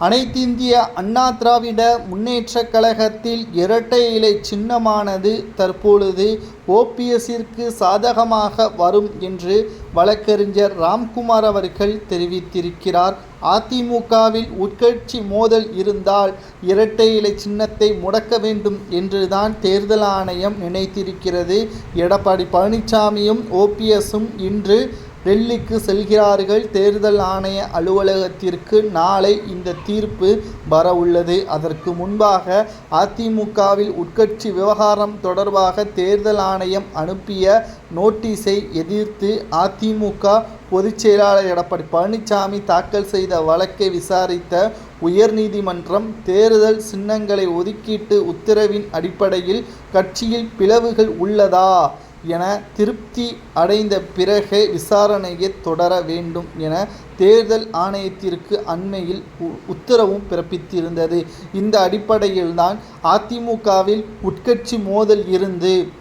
அனைத்திந்திய அண்ணா திராவிட முன்னேற்றக் கழகத்தில் இரட்டை இலை சின்னமானது தற்பொழுது ஓபிஎஸ்ஸிற்கு சாதகமாக வரும் என்று வழக்கறிஞர் ராம்குமார் அவர்கள் தெரிவித்திருக்கிறார். அதிமுகவில் உட்கட்சி மோதல் இருந்தால் இரட்டை இலை சின்னத்தை முடக்க வேண்டும் என்றுதான் தேர்தல் ஆணையம் நினைத்திருக்கிறது. எடப்பாடி பழனிசாமியும் ஓபிஎஸும் இன்று டெல்லிக்கு செல்கிறார்கள். தேர்தல் ஆணைய அலுவலகத்திற்கு நாளை இந்த தீர்ப்பு வர உள்ளது அதற்கு முன்பாக அதிமுகவில் உட்கட்சி விவகாரம் தொடர்பாக தேர்தல் ஆணையம் அனுப்பிய நோட்டீஸை எதிர்த்து அதிமுக பொதுச் செயலாளர் எடப்பாடி பழனிசாமி தாக்கல் செய்த வழக்கை விசாரித்த உயர்நீதிமன்றம் தேர்தல் சின்னங்களை ஒதுக்கீட்டு உத்தரவின் அடிப்படையில் கட்சியில் பிளவுகள் உள்ளதா? என திருப்தி அடைந்த பிறகே விசாரணையை தொடர வேண்டும் என தேர்தல் ஆணையத்திற்கு அண்மையில் உ- உத்தரவும் பிறப்பித்திருந்தது. இந்த அடிப்படையில்தான் அதிமுகவில் உட்கட்சி மோதல் இருந்து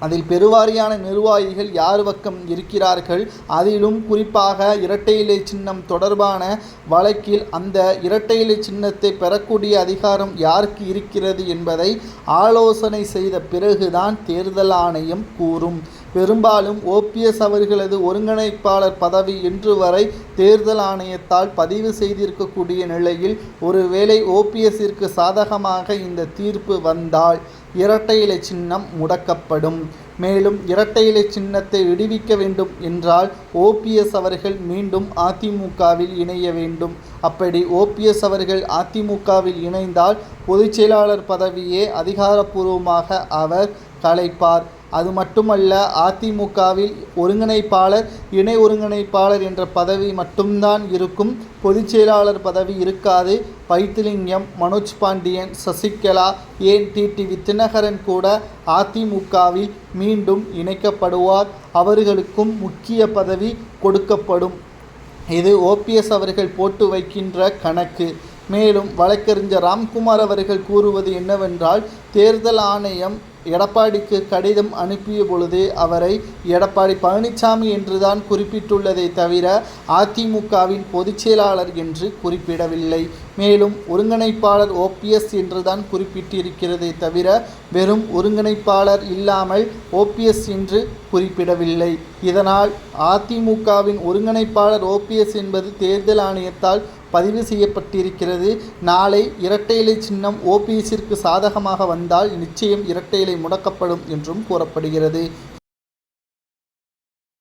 அதில் பெருவாரியான நிர்வாகிகள் யார் பக்கம் இருக்கிறார்கள்? அதிலும் குறிப்பாக இரட்டை இலை சின்னம் தொடர்பான வழக்கில் அந்த இரட்டை இலை சின்னத்தை பெறக்கூடிய அதிகாரம் யாருக்கு இருக்கிறது என்பதை ஆலோசனை செய்த பிறகுதான் தேர்தல் ஆணையம் கூறும். பெரும்பாலும் ஓபிஎஸ் அவர்களது ஒருங்கிணைப்பாளர் பதவி இன்று வரை தேர்தல் ஆணையத்தால் பதிவு செய்திருக்கக்கூடிய நிலையில் ஒருவேளை ஓபிஎஸ்ஸிற்கு சாதகமாக இந்த தீர்ப்பு வந்தால் இரட்டை இலை சின்னம் முடக்கப்படும். மேலும் இரட்டை இலை சின்னத்தை விடுவிக்க வேண்டும் என்றால் ஓபிஎஸ் அவர்கள் மீண்டும் அதிமுகவில் இணைய வேண்டும். அப்படி ஓபிஎஸ் அவர்கள் அதிமுகவில் இணைந்தால் பொதுச் செயலாளர் பதவியே அதிகாரப்பூர்வமாக அவர் கலைப்பார். அது மட்டுமல்ல அதிமுகவில் ஒருங்கிணைப்பாளர் இணை ஒருங்கிணைப்பாளர் என்ற பதவி மட்டும்தான் இருக்கும். பொதுச் செயலாளர் பதவி இருக்காது. வைத்திலிங்கம் மனோஜ் பாண்டியன் சசிகலா ஏன் டிடிவி தினகரன் கூட அதிமுகவில் மீண்டும் இணைக்கப்படுவார். அவர்களுக்கும் முக்கிய பதவி கொடுக்கப்படும். இது ஓபிஎஸ் அவர்கள் போட்டு வைக்கின்ற கணக்கு. மேலும் வழக்கறிஞர் ராம்குமார் அவர்கள் கூறுவது என்னவென்றால் தேர்தல் ஆணையம் எடப்பாடிக்கு கடிதம் அனுப்பிய பொழுது அவரை எடப்பாடி பழனிசாமி என்றுதான் குறிப்பிட்டுள்ளதை தவிர அதிமுகவின் பொதுச் செயலாளர் என்று குறிப்பிடவில்லை. மேலும் ஒருங்கிணைப்பாளர் ஓபிஎஸ் என்றுதான் குறிப்பிட்டிருக்கிறதை தவிர வெறும் ஒருங்கிணைப்பாளர் இல்லாமல் ஓபிஎஸ் என்று குறிப்பிடவில்லை. இதனால் அதிமுகவின் ஒருங்கிணைப்பாளர் ஓபிஎஸ் என்பது தேர்தல் ஆணையத்தால் பதிவு செய்யப்பட்டிருக்கிறது. நாளை இரட்டை இலை சின்னம் ஓபிஎஸ்ஸிற்கு சாதகமாக வந்தால் நிச்சயம் இரட்டை இலை முடக்கப்படும் என்றும் கூறப்படுகிறது.